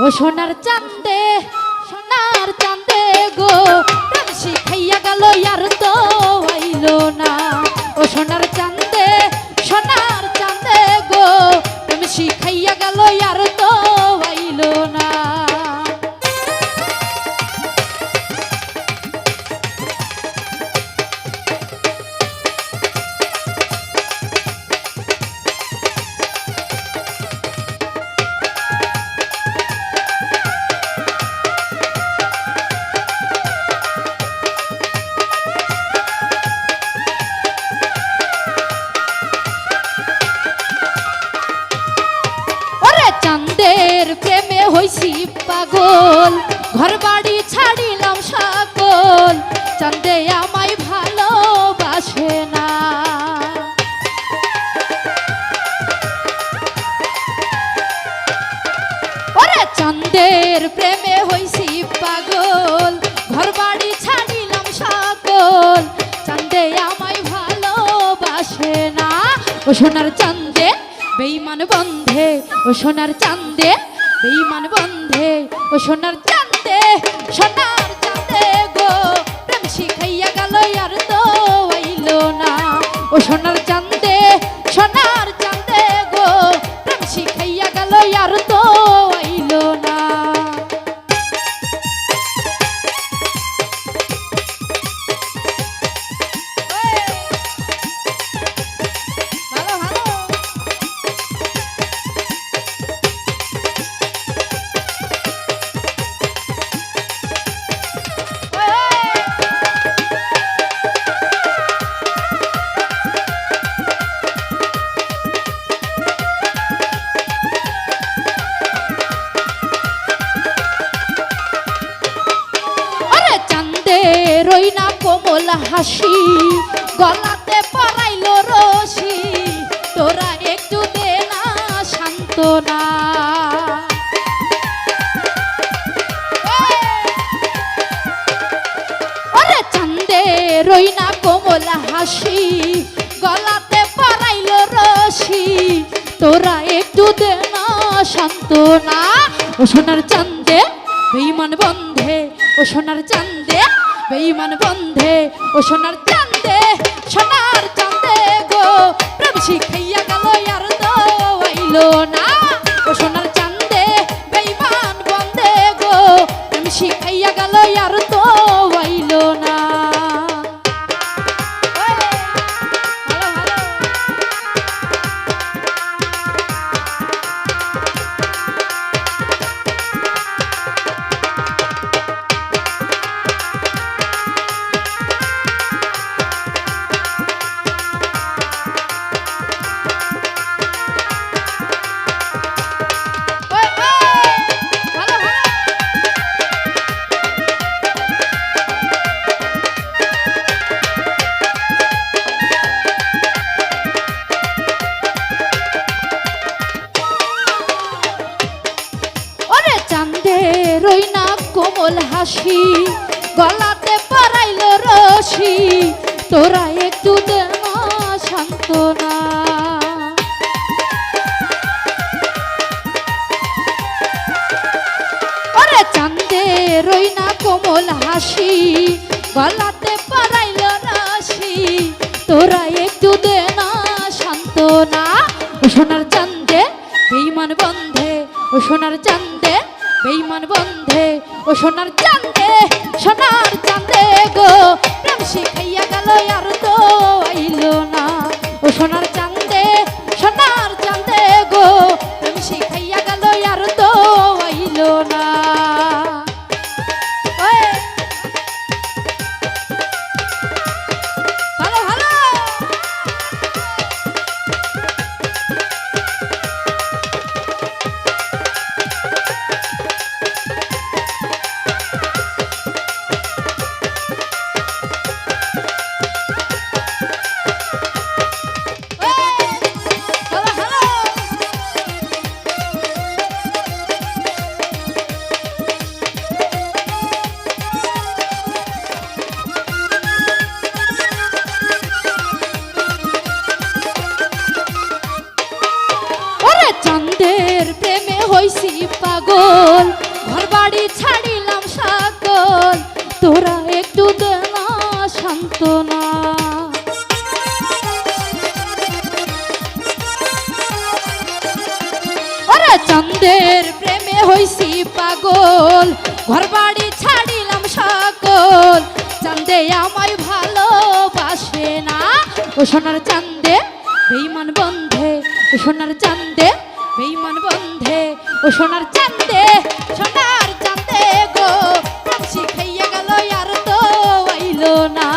ও সোনার চান্দে সোনার চান্দে গো শিখাইয়া গেল আর তো আইলো না। ও সোনার পাগল ঘর বাড়ি ছাড়িলাম সকল, চান্দে আমায় ভালোবাসে না। ওরে চান্দের প্রেমে হইছি পাগল ঘর বাড়ি ছাড়িলাম সকল, চান্দে আমায় ভালোবাসে না। ও সোনার চান্দে, বেইমান বন্ধে, ও সোনার চান্দে বেইমান বন্ধে, ও সোনার জানতে সোনার চান্দে গো। প্রেম শিখাইয়া গেল আর তো আইলো না। ও সোনার চান্দে হাসি, গলাতে পরাইল রশি, তোরা একটু দে না সান্ত্বনা। আরে চান্দে রই না কোমল হাসি, গলাতে পরাইল রশি, তোরা একটু দে না সান্ত্বনা। ও সোনার চান্দে বন্ধে, ও সোনার চান্দে বেইমান বন্ধে ও সোনার চান্দে সোনার চান্দে গো। প্রেম শিখাইয়া গেল আর তো আইলো না। ও সোনার চান্দে বেইমান বন্ধে গো। প্রেম শিখাইয়া গেল আর হাসি গলাতে পরাইল রশি, তোরা একটু দে না। সান্ত্বনা ওরে চান্দে রই না কোমল হাসি, গলাতে পরাইল রশি, তোরা একটু দে না। সান্ত্বনা ও সোনার চান্দে বেইমান বন্ধে, ও সোনার চান্দে বেইমান বন্ধে, ও সোনার চান্দে সোনার চাঁদে গো। প্রেম শিখাইয়া গেল আর তো আইলো না। ও সোনার চান্দে পাগল। ঘর বাড়ি ছাড়িলাম সকল তোরা একটু দেনা সান্ত্বনা। ওরে চন্দের প্রেমে হইছি পাগল। ঘর বাড়ি ছাড়িলাম সকল চান্দে আমায় ভালোবাসে না। ও সোনার চান্দে বন্ধে, ও সোনার চান্দে ও সোনার চান্দে সোনার চান্দে গো প্রেম শিখাইয়া গেল আর তো আইলো না।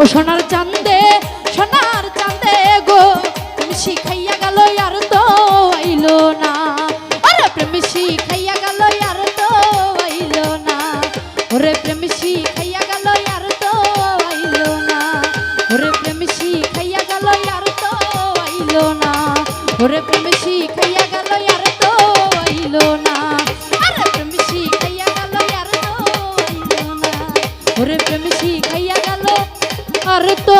ও সোনার চান্দে সোনার চান্দে গো প্রেম শিখাইয়া গেল আর তো আইলো না। আরে প্রেম শিখাইয়া গেল আর তো আইলো না। ওরে প্রেম শিখাইয়া গেল আর তো আইলো না। ওরে প্রেম শিখাইয়া প্রেম শিখাইয়া গেল। আর তো